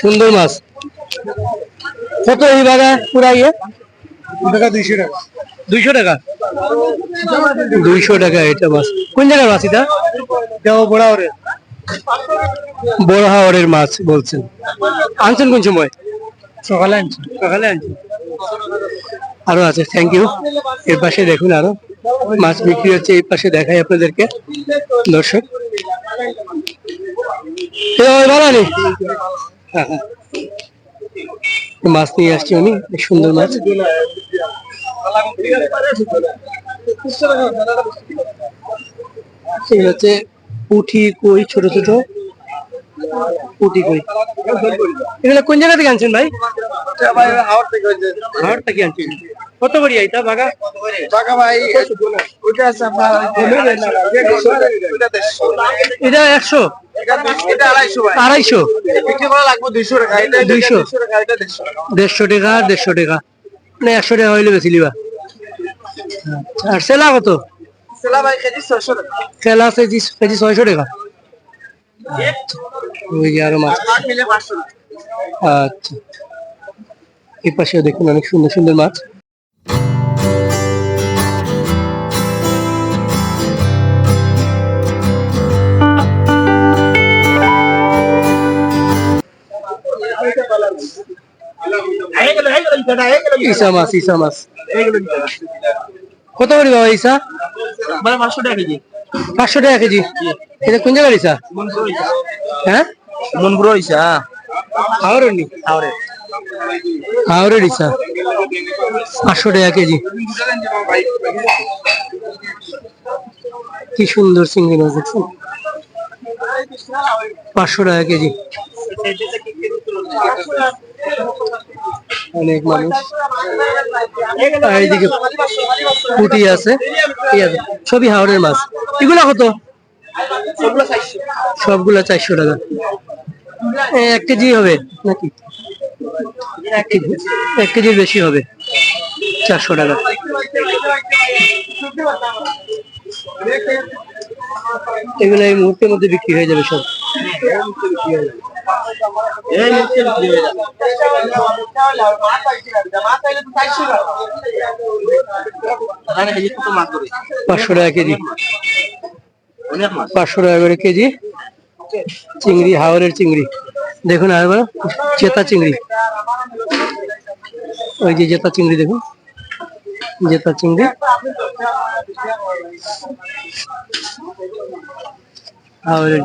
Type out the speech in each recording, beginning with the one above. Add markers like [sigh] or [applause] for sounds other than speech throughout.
সুন্দর মাছ। কত এই বাগা পুরা ইয়ে? টাকা দুইশো টাকা। দুইশো টাকা? দুইশো টাকা এটা মাছ। কোন জায়গার মাছ এটা? দেওয়া বড়া ওরে। বড় মাছ বলছেন। আনছেন কোন সময়? সকালে আনছি। সকালে আনছেন। আরও আছে থ্যাংক ইউ এর পাশে দেখুন আরও। মাছ বিক্রি হচ্ছে এই পাশে দেখাই আপনাদেরকে। দর্শক। মাছ নিয়ে আসছি আমি সুন্দর মাছ। এই হচ্ছে পুঁটি কই ছোট ছোট। পুঁটি কই। এগুলো কোন জায়গা থেকে আনছেন ভাই? হাওড় হাওড় থেকে আনছেন? কত করি বাগা টাকা ভাই ওইটা আছে আপনার এটা একশো। আড়াইশো দুইশো দেড়শো টাকা দেড়শো টাকা। একশো টাকা হইলে বেশি লিবা। আর সেলা কত? সেলা কেজি ছয়শো টাকা। আরও মাছ। আচ্ছা। এই পাশেও দেখুন অনেক সুন্দর সুন্দর মাছ। ইসা মাছ ইসা মাছ। কত করে বাবা ইসা মানে পাঁচশো টাকা কেজি। পাঁচশো টাকা কেজি। এটা কোন জায়গার ইসা হ্যাঁ? মনপুরো হইছে হাওড়ের নি? হাওড়ে হাওড়ের ইসা পাঁচশো টাকা কেজি। কি সুন্দর চিংড়ি মাছ দেখছেন? পাঁচশো টাকা কেজি। অনেক মানুষ। এইদিকে পুটি আছে। সবই হাওড়ের মাছ। এগুলো কত? সবগুলো চারশো টাকা। এক কেজি হবে নাকি? এক কেজির বেশি হবে। চারশো টাকা। এগুলো এই মুহূর্তের মধ্যে বিক্রি হয়ে যাবে সব। পাঁচশো টাকা কেজি। পাঁচশো টাকা করে কেজি। চিংড়ি হাওড়ের চিংড়ি। দেখুন আর চেতা চিংড়ি। ওই যে জেতা চিংড়ি দেখুন। জেতা চিংড়ি।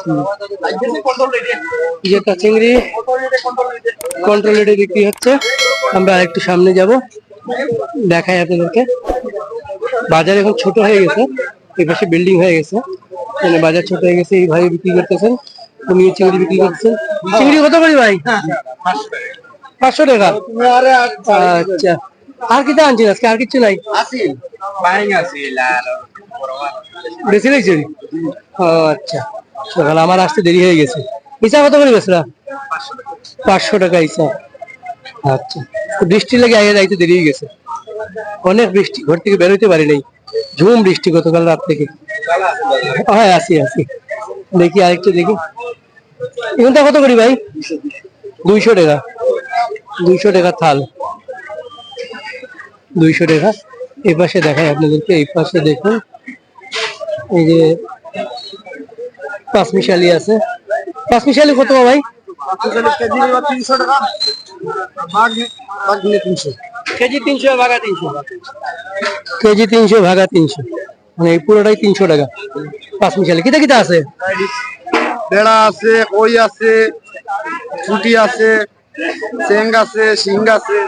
চিংড়ি জেতা চিংড়ি কন্ট্রোল রেটে বিক্রি হচ্ছে। আমরা আরেকটু সামনে যাব দেখাই আপনাদেরকে। বাজার এখন ছোট হয়ে গেছে এই পাশে বিল্ডিং হয়ে গেছে। মানে বাজার ছোট হয়ে গেছে এইভাবে বিক্রি করতেছেন উনি চিংড়ি বিক্রি করতেছেন। চিংড়ি কত করে ভাই? পাঁচশো টাকা। আচ্ছা। আর কি আনছেন আজকে আর কিছু নাই। বেশি লাগছে? ও আচ্ছা। সকাল আমার আসতে দেরি হয়ে গেছে। ইসা কত করে বেসরা পাঁচশো টাকা ইসা। আচ্ছা। বৃষ্টি লাগে আগে যাইতে দেরি হয়ে গেছে। অনেক বৃষ্টি ঘর থেকে বেরোতে পারি নাই। ঝুম বৃষ্টি গতকাল রাত থেকে। হ্যাঁ আসি আসি। দেখি আরেকটু দেখি। এখানটা কত করি ভাই? দুইশো টাকা। দুইশো টাকা থাল। দুইশো টাকা। এই পাশে দেখাই আপনাদেরকে, এই পাশে দেখুন, এই যে পাঁচমিশালি আছে। পাঁচমিশালি কত ভাই? কেজি তিনশো তিনশো কেজি তিনশো ভাগা তিনশো। কেজি তিনশো ভাগা তিনশো। মানে এই পুরোটাই তিনশো টাকা পাঁচমিশালি। কিতা কিতা আছে? বেড়া আছে, কই আছে ফুটি আছে, চেং আছে, শিং আছে।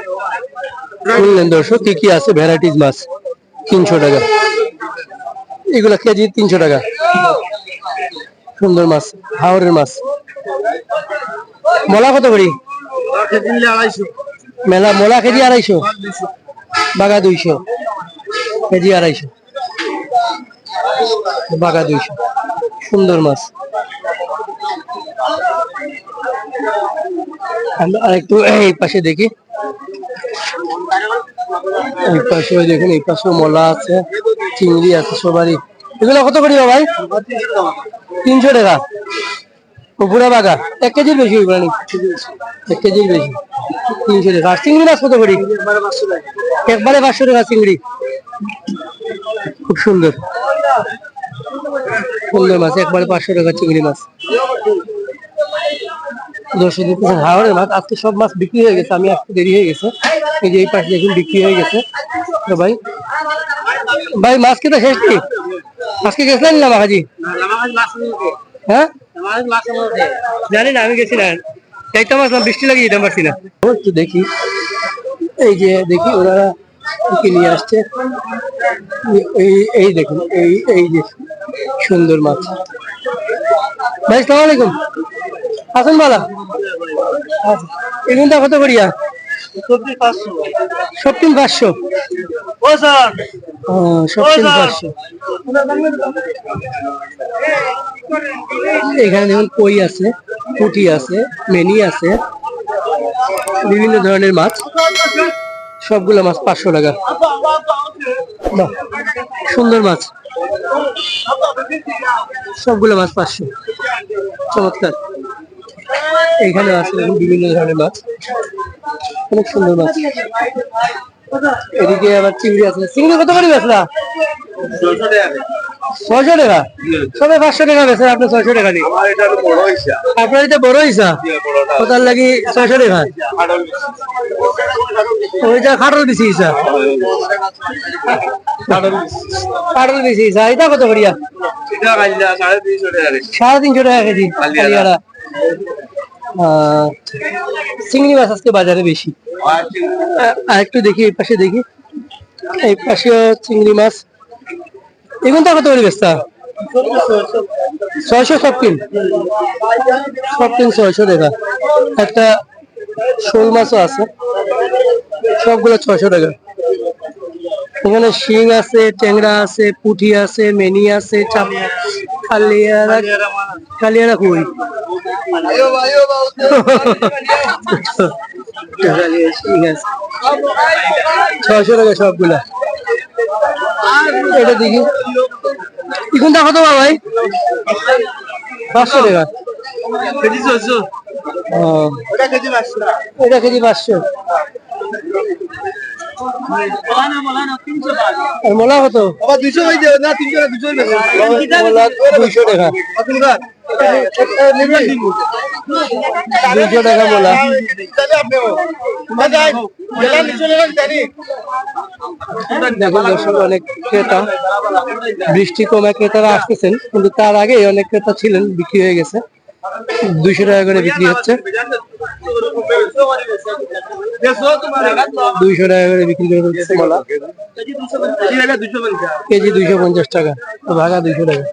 শুনলেন দর্শক, কি কি আছে? ভ্যারাইটিস মাছ, তিনশো টাকা। এগুলা কেজি তিনশো টাকা। সুন্দর মাছ হাওড়ের মাছ। মলা কত করি? মেলা, মলা কেজি আড়াইশো। বাগা দুইশো। কেজি আড়াইশো। বাগা দুইশো। সুন্দর মাছ। আরেকটু এই পাশে দেখি। এই পাশে দেখুন, এই পাশে মলা আছে, চিংড়ি আছে সবারই। এগুলো কত করি ভাই? তিনশো টাকা। বুড়া বাগা এক কেজির বেশি না এক কেজির বেশি। তিনশো টাকা। আর চিংড়ি মাছ কত করি? একবারে পাঁচশো টাকা চিংড়ি। খুব সুন্দর। সুন্দর মাছ, একবারে পাঁচশো টাকা চিংড়ি মাছ। হাওড়ের মাছ আজকে সব মাছ বিক্রি হয়ে গেছে, আমি আসতে দেরি হয়ে গেছে। এই যে এই পাশে দেখুন, বিক্রি হয়ে গেছে। তো ভাই ভাই, মাছ কি তো শেষ কি? আজকে গেছিলেন না মাখাজি হ্যাঁ? জানি না, আমি গেছি না। চাইতে মাছ না বৃষ্টি লাগিয়ে যেতে পারছি না। একটু দেখি। এই যে দেখি, ওনারা কি নিয়ে আসছে। এই এই দেখুন, এই এই যে সুন্দর মাছ। ভাই সালাম আলাইকুম। আসুন বালা। এগুনটা কত করিয়া? সবটিন পাঁচশো। ও পাঁচশো। এখানে দেখুন কই আছে পুঁটি আছে মেনি আছে বিভিন্ন ধরনের মাছ। সবগুলো মাছ পাঁচশো টাকা। সুন্দর মাছ। সবগুলো মাছ পাঁচশো চমৎকার। এখানে আছে বিভিন্ন ধরনের মাছ। অনেক সুন্দর মাছ। এদিকে আবার চিংড়ি আছে। চিংড়ি কত করে বেচলা ছয়শো টাকা? সবাই পাঁচশো টাকা বেচে আপনি ছয়শো টাকা হিসাব আপনার এটা বড় হিসা? কোথার লাগি ছয়শো টাকা। ওইটা খাটল বেশি হিসা? খাটল বেশি। হিসা। এটা কত করিয়া? সাড়ে তিনশো টাকা কেজি। কালিয়ারা। চিংড়ি মাছ আজকে বাজারে বেশি। আর আর একটু দেখি এই পাশে দেখি। এই পাশে চিংড়ি মাছ। এগুনটা কত করে বেচতা? ছয়শো সবকিন সবকিন ছয়শো টাকা। একটা শোল মাছও আছে। সবগুলো ছয়শো টাকা। এখানে শিং আছে ট্যাংরা আছে পুঁটি আছে মেনি আছে চাপ কালিয়ারা কালিয়ারা কই? [laughs] ছয়শো টাকা সবগুলা। এটা দেখি। ইখুনটা কত ভাই পাঁচশো টাকা। টাকা এটা কেজি পাঁচশো। মোলা কত? দুইশো মোলা দুইশো টাকা। দুইশো টাকা মোলা দেখুন দর্শক অনেক ক্রেতা বৃষ্টি কমে ক্রেতারা আসতেছেন কিন্তু তার আগে অনেক ক্রেতা ছিলেন বিক্রি হয়ে গেছে দুইশো টাকা করে বিক্রি হচ্ছে দুইশো টাকা করে বিক্রি করে কেজি দুইশো পঞ্চাশ টাকা ভাগা দুইশো টাকা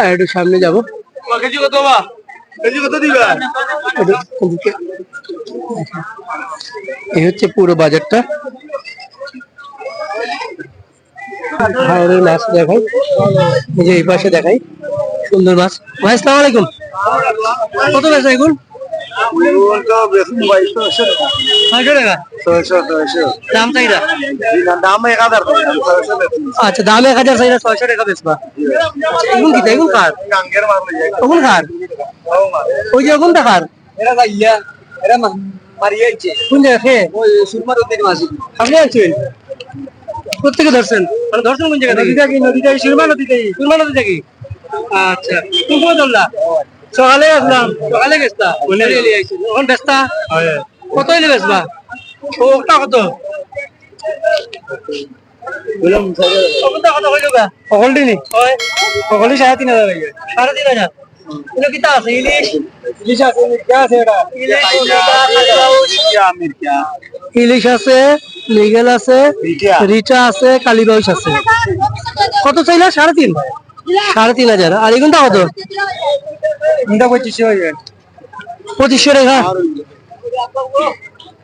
আর একটু সামনে যাব। এই হচ্ছে পুরো বাজারটা। হাওড়ের মাছ দেখাই। এই যে এই পাশে দেখাই। সুন্দর মাছ। ভাই, আসসালামু আলাইকুম। কত বেচা এগুলো ছয়শো টাকা? দাম চাইরা দাম এক হাজার আচ্ছা দাম এক হাজার চাইরা ছয়শো টাকা বেচবা। এগুন কি এগুন কার? গাঙ্গের মাছ লই যায়। ওগুন কার? ওই যে ওগুনটা কার? এরা যাইয়া এরা মারিয়ে আইছে কোন জায়গা খেয়ে ওই সুরমার উদ্দিন মাসি আপনি আছেন? কোথেকে ধরছেন? মানে ধরছেন কোন জায়গা নদী থেকে নদী থেকে সুরমা নদী থেকে সুরমা নদী থেকে আচ্ছা কোন সময় ধরলা? সকালে। আসলাম। সকালে গেছতা বলে এখন বেচতা কত বেচবা? ওটা কত? ওটা কত হইল গা সকল দিনই হয়। সকলই সাড়ে তিন হাজার সাড়ে তিন হাজার। এগুলো কিতা আছে? ইলিশ? ইলিশ আছে মির্কা আছে এটা ইলিশ আছে মৃগেল আছে রিটা আছে কালীবাউস আছে। কত চাইলা? সাড়ে তিন? সাড়ে তিন হাজার। আর এগুনটা কত? এটা পঁচিশশো হয়ে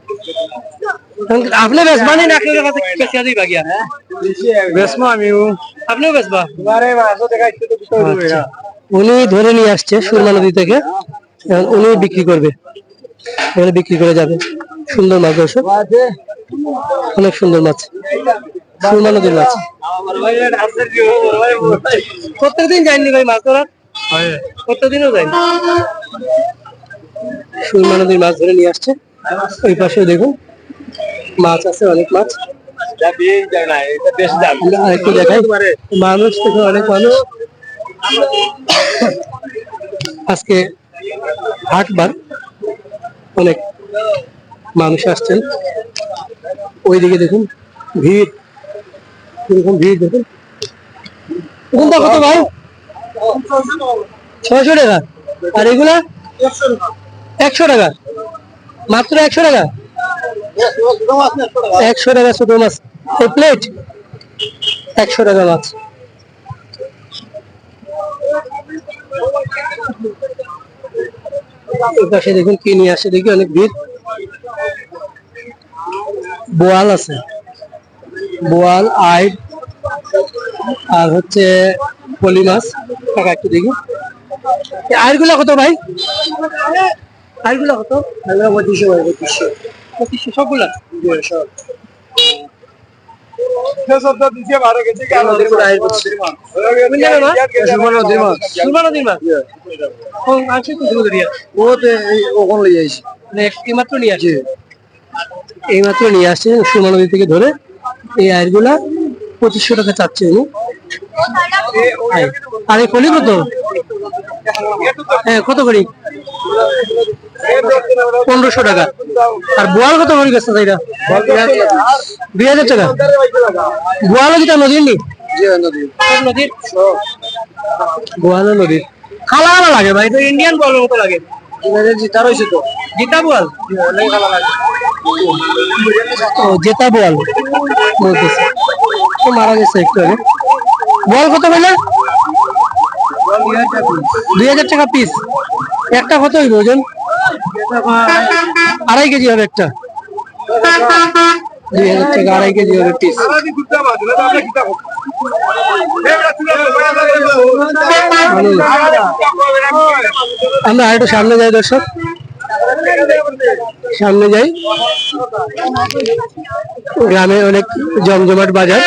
পঁচিশশো টাকা আপনি বেচবানি না কেউ কাছে বেচিয়া দিবা গিয়া বেসমো আমিও আপনিও বেচবা? তোমারে মাছও দেখাইছে তো বিশাল হবে আচ্ছা। উনি ধরে নিয়ে আসছে সুরমা নদী থেকে। এখন উনি বিক্রি করবে। এখানে বিক্রি করে যাবে। সুন্দর মাছ দর্শক। আছে অনেক সুন্দর মাছ। সুরমা নদীর মাছ। প্রত্যেকদিন যায়নি ভাই মাছ ধরার? প্রত্যেকদিনও যায়নি? সুরমা নদীর মাছ ধরে নিয়ে আসছে। ওই পাশেও দেখুন মাছ আছে অনেক মাছ। আরেকটু দেখাই। মানুষ দেখুন অনেক মানুষ। আজকে হাটবার অনেক মানুষ আসছেন। ওইদিকে দেখুন ভিড়। এরকম ভিড় দেখুন। কোনটা কত ভাই? ছয়শো টাকা। আর এগুলা? একশো টাকা মাত্র একশো টাকা? একশো টাকা ছোট মাছ। এই প্লেট একশো টাকা মাছ। এই পাশে দেখুন কি নিয়ে আসে, দেখি অনেক ভিড়। বোয়াল আছে। বোয়াল, আইড, আর হচ্ছে পলি মাছ। টাকা একটু দেখি। আইড়গুলা কত ভাই? আইড়গুলা কত পঁচিশশো পঁচিশশো পঁচিশশো সবগুলা? লই যাইছি মানে এইমাত্র নিয়ে আসছে? এইমাত্র সুরমা নদী থেকে ধরে। এই আয়েরগুলা পঁচিশশো টাকা চাচ্ছে উনি। হ্যাঁ। আর এই ফলি কত? হ্যাঁ কত করি পনেরোশো টাকা। আর বোয়াল কত করি গেছে তাইরা দুই হাজার টাকা। বোয়ালও যেটা নদীর নি? নদীর বোয়ালও নদীর। খালা খালা লাগে ভাই তো ইন্ডিয়ান বলের মতো লাগে। জিতার হয়েছে তো। জিতা বোয়াল? ও জেতা বোয়াল। বলতেছে ও মারা গেছে একটু আগে। বল কত বলে দুই হাজার টাকা পিস একটা কত হইব ওজন? আড়াই কেজি হবে একটা। দুই হাজার আড়াই কেজি হবে পিস আমরা আরেকটু সামনে যাই, দর্শক। সামনে যাই। গ্রামে অনেক জমজমাট বাজার।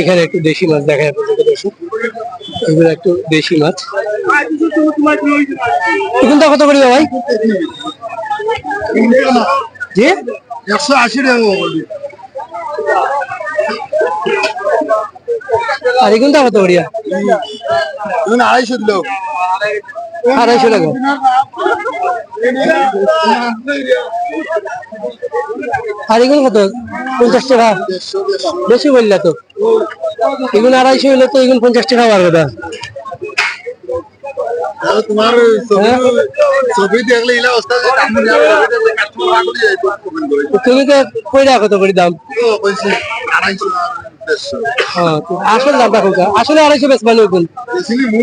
এখানে একটু দেশি মাছ দেখা যাবে দর্শক। এগুলো একটু দেশি মাছ। এখানটা কত করে ভাই? জি? একশো আশি টাকা বলি আর এখানটা কত করিয়া? আড়াইশো লোক আড়াইশো টাকা। আর এগুলো কত? পঞ্চাশ টাকা। বেশি বললা তো। এগুলো আড়াইশো হইলে তো এগুলো পঞ্চাশ টাকা তোমার হ্যাঁ? ছবি দেখলে যে দাম তুমি তো কইরা কত করে হ্যাঁ আসল দামটা আসলে আড়াইশো বেশ ভালো কোন বেশিনি মু